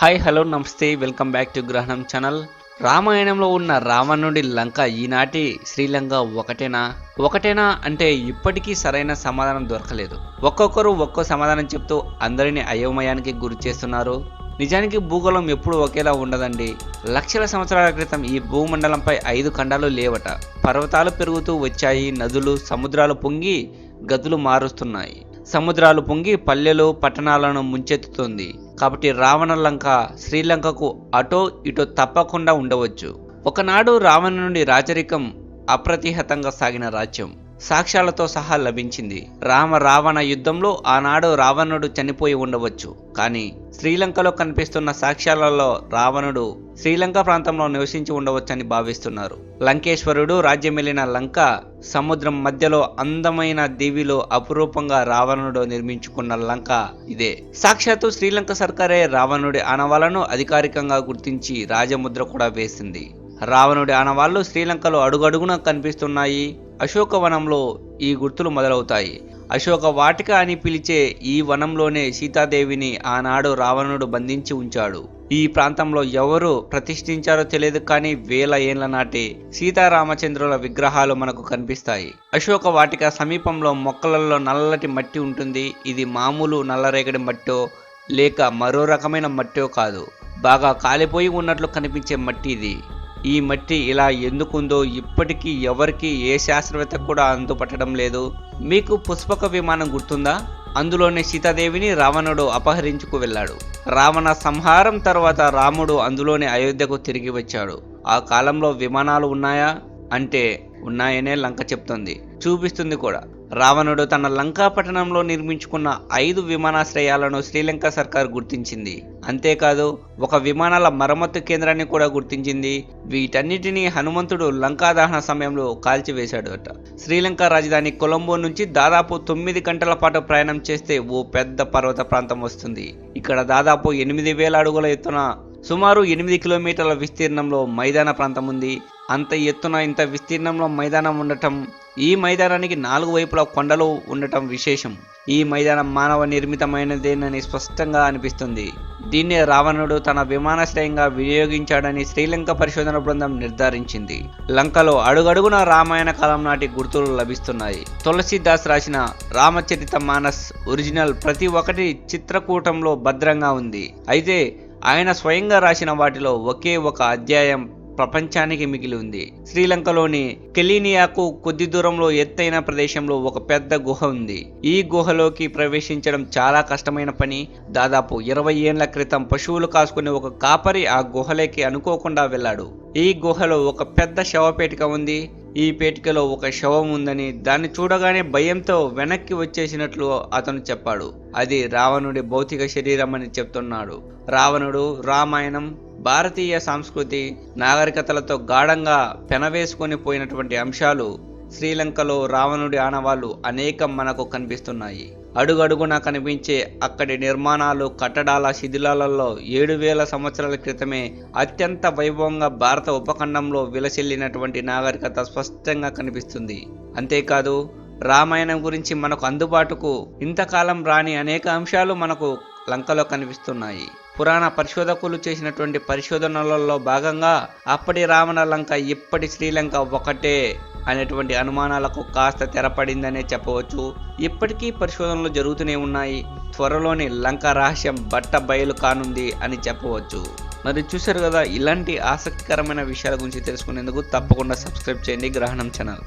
Hi hello namaste welcome back to Grahanam channel. రామాయణంలో ఉన్న రావణుడి లంక ఈనాటి శ్రీలంక ఒకటేనా? ఒకటేనా అంటే ఇప్పటికీ సరైన సమాధానం దొరకలేదు. ఒక్కొక్కరు ఒక్కో సమాధానం చెప్తూ అందరినీ అయోమయానికి గురి చేస్తున్నారు. నిజానికి భూగోళం ఎప్పుడూ ఒకేలా ఉండదండి. లక్షల సంవత్సరాల క్రితం ఈ భూమండలంపై ఐదు ఖండాలు లేవట. పర్వతాలు పెరుగుతూ వచ్చాయి నదులు సముద్రాలు పొంగి గదులు మారుస్తున్నాయి. సముద్రాలు పొంగి పల్లెలు పట్టణాలను ముంచెత్తుతుంది. కాబట్టి రావణ లంక శ్రీలంకకు అటో ఇటో తప్పకుండా ఉండవచ్చు. ఒకనాడు రావణ నుండి రాజరికం అప్రతిహతంగా సాగిన రాజ్యం. సాక్ష్యాలతో సహా లభించింది. రామ రావణ యుద్ధంలో ఆనాడు రావణుడు చనిపోయి ఉండవచ్చు. కానీ శ్రీలంకలో కనిపిస్తున్న సాక్ష్యాలలో రావణుడు శ్రీలంక ప్రాంతంలో నివసించి ఉండవచ్చని భావిస్తున్నారు. లంకేశ్వరుడు రాజ్యమెలిన లంక సముద్రం మధ్యలో అందమైన దీవిలో అపురూపంగా రావణుడు నిర్మించుకున్న లంక ఇదే. సాక్షాత్తు శ్రీలంక సర్కారే రావణుడి ఆనవాలను అధికారికంగా గుర్తించి రాజముద్ర కూడా వేసింది. రావణుడి ఆనవాళ్ళు శ్రీలంకలో అడుగడుగున కనిపిస్తున్నాయి. అశోకవనంలో ఈ గుర్తులు మొదలవుతాయి. అశోక వాటిక అని పిలిచే ఈ వనంలోనే సీతాదేవిని ఆనాడు రావణుడు బంధించి ఉంచాడు. ఈ ప్రాంతంలో ఎవరు ప్రతిష్ఠించారో తెలియదు కానీ వేల ఏళ్ళ నాటి సీతారామచంద్రుల విగ్రహాలు మనకు కనిపిస్తాయి. అశోక వాటిక సమీపంలో మొక్కలలో నల్లటి మట్టి ఉంటుంది. ఇది మామూలు నల్లరేగడి మట్టో లేక మరో రకమైన మట్టో కాదు. బాగా కాలిపోయి ఉన్నట్లు కనిపించే మట్టి ఇది. ఈ మట్టి ఇలా ఎందుకుందో ఇప్పటికీ ఎవరికి ఏ శాస్త్రవేత్త కూడా అందుపట్టడం లేదు. మీకు పుష్పక విమానం గుర్తుందా? అందులోనే సీతాదేవిని రావణుడు అపహరించుకు వెళ్ళాడు. రావణ సంహారం తర్వాత రాముడు అందులోనే అయోధ్యకు తిరిగి వచ్చాడు. ఆ కాలంలో విమానాలు ఉన్నాయా? అంటే ఉన్నాయనే లంక చెప్తుంది. చూపిస్తుంది కూడా. రావణుడు తన లంకాపట్టణంలో నిర్మించుకున్న ఐదు విమానాశ్రయాలను శ్రీలంక సర్కార్ గుర్తించింది. అంతేకాదు ఒక విమానాల మరమ్మతు కేంద్రాన్ని కూడా గుర్తించింది. వీటన్నిటినీ హనుమంతుడు లంకా దహన సమయంలో కాల్చివేశాడట. శ్రీలంక రాజధాని కొలంబో నుంచి దాదాపు తొమ్మిది గంటల పాటు ప్రయాణం చేస్తే ఓ పెద్ద పర్వత ప్రాంతం వస్తుంది. ఇక్కడ దాదాపు ఎనిమిది వేల అడుగుల ఎత్తున సుమారు ఎనిమిది కిలోమీటర్ల విస్తీర్ణంలో మైదాన ప్రాంతం ఉంది. అంత ఎత్తున ఇంత విస్తీర్ణంలో మైదానం ఉండటం ఈ మైదానానికి నాలుగు వైపులా కొండలు ఉండటం విశేషం. ఈ మైదానం మానవ నిర్మితమైనదేనని స్పష్టంగా అనిపిస్తుంది. దీన్నే రావణుడు తన విమానాశ్రయంగా వినియోగించాడని శ్రీలంక పరిశోధన బృందం నిర్ధారించింది. లంకలో అడుగడుగున రామాయణ కాలం నాటి గుర్తులు లభిస్తున్నాయి. తులసీదాస్ రాసిన రామచరిత మానస్ ఒరిజినల్ ప్రతి ఒక్కటి చిత్రకూటంలో భద్రంగా ఉంది. అయితే ఆయన స్వయంగా రాసిన వాటిలో ఒకే ఒక అధ్యాయం ప్రపంచానికి మిగిలి ఉంది. శ్రీలంకలోని కెలీనియాకు కొద్ది దూరంలో ఎత్తైన ప్రదేశంలో ఒక పెద్ద గుహ ఉంది. ఈ గుహలోకి ప్రవేశించడం చాలా కష్టమైన పని. దాదాపు ఇరవై ఏళ్ళ క్రితం పశువులు కాసుకునే ఒక కాపరి ఆ గుహలోకి అనుకోకుండా వెళ్ళాడు. ఈ గుహలో ఒక పెద్ద శవపేటిక ఉంది. ఈ పేటికలో ఒక శవం ఉందని దాన్ని చూడగానే భయంతో వెనక్కి వచ్చేసినట్లు అతను చెప్పాడు. అది రావణుడి భౌతిక శరీరం అని చెప్తున్నాడు. రావణుడు రామాయణం భారతీయ సంస్కృతి నాగరికతలతో గాఢంగా పెనవేసుకొని పోయినటువంటి అంశాలు శ్రీలంకలో రావణుడి ఆనవాళ్ళు అనేకం మనకు కనిపిస్తున్నాయి. అడుగడుగున కనిపించే అక్కడి నిర్మాణాలు కట్టడాల శిథిలాలలో ఏడు వేల సంవత్సరాల క్రితమే అత్యంత వైభవంగా భారత ఉపఖండంలో విలసిల్లినటువంటి నాగరికత స్పష్టంగా కనిపిస్తుంది. అంతేకాదు రామాయణం గురించి మనకు అందుబాటుకు ఇంతకాలం రాని అనేక అంశాలు మనకు లంకలో కనిపిస్తున్నాయి. పురాణ పరిశోధకులు చేసినటువంటి పరిశోధనలలో భాగంగా అప్పటి రావణ లంక ఇప్పటి శ్రీలంక ఒకటే అనేటువంటి అనుమానాలకు కాస్త తెరపడిందనే చెప్పవచ్చు. ఇప్పటికీ పరిశోధనలు జరుగుతూనే ఉన్నాయి. త్వరలోని లంక రహస్యం బట్ట బయలు కానుంది అని చెప్పవచ్చు. మరి చూశారు కదా ఇలాంటి ఆసక్తికరమైన విషయాల గురించి తెలుసుకునేందుకు తప్పకుండా సబ్స్క్రైబ్ చేయండి గ్రహణం ఛానల్.